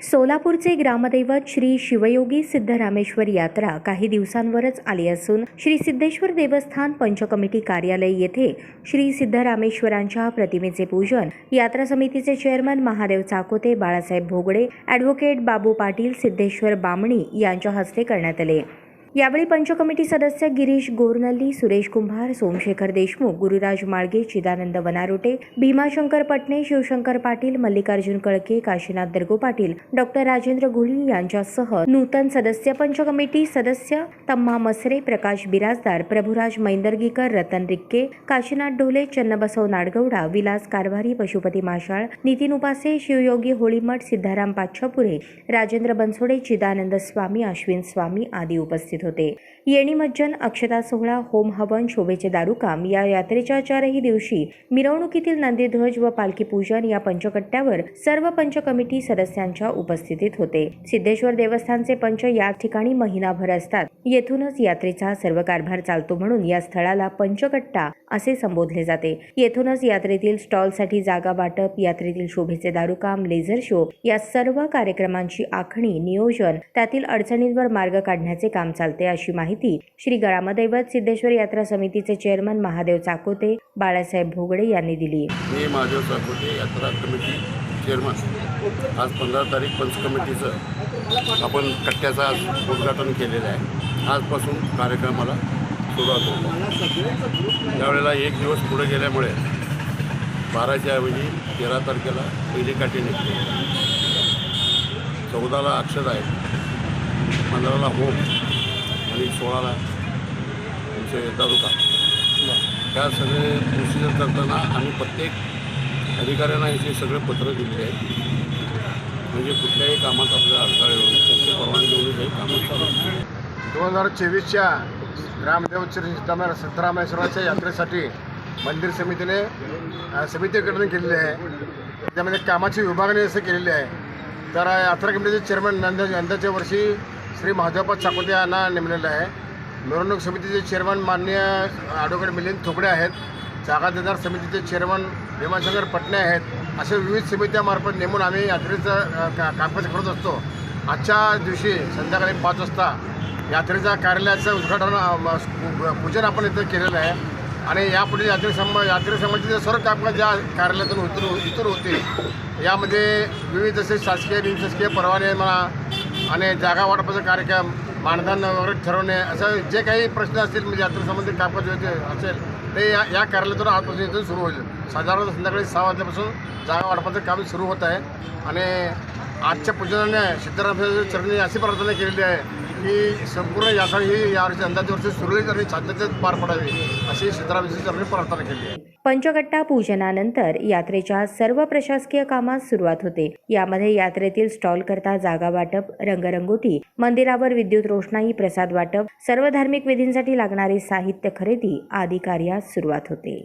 सोलापूरचे ग्रामदैवत श्री शिवयोगी सिद्धरामेश्वर यात्रा काही दिवसांवरच आली असून श्री सिद्धेश्वर देवस्थान पंचकमिटी कार्यालय येथे श्री सिद्धरामेश्वरांच्या प्रतिमेचे पूजन यात्रा समितीचे चेअरमन महादेव चाकोते बाळासाहेब भोगडे ॲडव्होकेट बाबू पाटील सिद्धेश्वर बामणी यांच्या हस्ते करण्यात आले. यावेळी पंचकमिटी सदस्य गिरीश गोरनल्ली सुरेश कुंभार सोमशेखर देशमुख गुरुराज माळगे चिदानंद वनारोटे भीमाशंकर पटणे शिवशंकर पाटील मल्लिकार्जुन कळके काशीनाथ दर्गो पाटील डॉक्टर राजेंद्र घोळी यांच्यासह नूतन सदस्य पंचकमिटी सदस्य तम्मा मसरे प्रकाश बिराजदार प्रभुराज मैंदर्गीकर रतन रिक्के काशीनाथ ढोले चन्नबसव नाडगौडा विलास कारभारी पशुपती माशाळ नितीन उपासे शिवयोगी होळीमठ सिद्धाराम पाच्छापुरे राजेंद्र बनसोडे चिदानंद स्वामी अश्विन स्वामी आदी उपस्थित होते. येणी मज्जन अक्षता सोहळा होम हवन शोभेचे दारुकाम या यात्रेच्या चारही दिवशी मिरवणुकीतील नंदीध्वज व पालखी पूजन या पंचकट्ट्यावर सर्व पंच कमिटी सदस्यांच्या उपस्थितीत होते. सिद्धेश्वर देवस्थानचे पंच या ठिकाणी महिनाभर असतात. येथूनच यात्रेचा सर्व कारभार चालतो म्हणून या स्थळाला पंचकट्टा असे संबोधले जाते. येथूनच यात्रेतील स्टॉलसाठी जागा वाटप यात्रेतील शोभेचे दारुकाम लेझर शो या सर्व कार्यक्रमांची आखणी नियोजन त्यातील अडचणींवर मार्ग काढण्याचे काम चालते अशी माहिती श्री गळामदैवत सिद्धेश्वर यात्रा समितीचे चेअरमन महादेव चाकोते बाळासाहेब भोगडे यांनी दिली. मी महादेव चाकोते यात्रा कमिटी चेअरमन. आज पंधरा तारीख पंच कमिटीचं आपण कट्ट्याचं आज उद्घाटन केलेलं आहे. आजपासून कार्यक्रमाला सुरुवात होतो त्यावेळेला एक दिवस पुढे गेल्यामुळे बाराच्या ऐवजी तेरा तारखेला पहिली काठी निघते. चौदाला अक्षर आहे. पंधराला होम. आणि सोळाला आमचे तालुका. त्या सगळे प्रोसिजर करताना आम्ही प्रत्येक अधिकाऱ्यांना याचे सगळे पत्र दिले आहेत. म्हणजे कुठल्याही कामात आपल्याला अडथळा येऊन त्यांची परवानगी घेऊन काही कामं चालू दोन हजार चोवीसच्या ग्रामदेव श्री सिद्धरामेश्वराच्या यात्रेसाठी मंदिर समितीने समिती गठन केलेली आहे. त्यामध्ये कामाची विभागणी असं केलेली आहे. तर यात्रा कमिटीचे चेअरमन नंद यंदाच्या वर्षी श्री महादेवपा चाकोते यांना नेमलेलं आहे. मिरवणूक समितीचे चेअरमन माननीय ॲडव्होकेट मिलिंद थोकडे आहेत. जागा देणार समितीचे चेअरमन भीमाशंकर पटणे आहेत. अशा विविध समित्यामार्फत नेमून आम्ही यात्रेचं का कामकाज करत असतो. आजच्या दिवशी संध्याकाळी पाच वाजता यात्रेच्या कार्यालयाचं उद्घाटन पूजन आपण इथं केलेलं आहे. आणि यापुढे यात्रे संब यात्रे सर्व कामकाज ज्या कार्यालयातून उतरू इतर होतील यामध्ये विविध जसे शासकीय बिनशासकीय परवाने म्हणा आणि जागा वाटपाचा कार्यक्रम मानधन वगैरे ठरवणे असं जे काही प्रश्न असतील म्हणजे यात्रेसंबंधी कामकाज जे असेल ते या या कार्यालयातून आजपासून इथून सुरू होईल. साधारण संध्याकाळी सहा वाजल्यापासून जागा वाटपाचं काम सुरू होत आहे. आणि आजच्या पूजनाने सिद्धरामच्या चरणी अशी प्रार्थना केलेली आहे की संपूर्ण यात्रा ही यावर्षी अंदाज वर्षी सुरळीत आणि शांततेत पार पडावी अशी सिद्धरामच्या प्रार्थना केली आहे. पूजनानंतर यात्रेच्या सर्व प्रशासकीय कामास सुरुवात होते. यामध्ये यात्रेतील स्टॉल करता जागा वाटप रंगरंगोटी मंदिरावर विद्युत रोषणाई प्रसाद वाटप सर्व धार्मिक विधींसाठी लागणारे साहित्य खरेदी आदी कार्यास सुरुवात होते.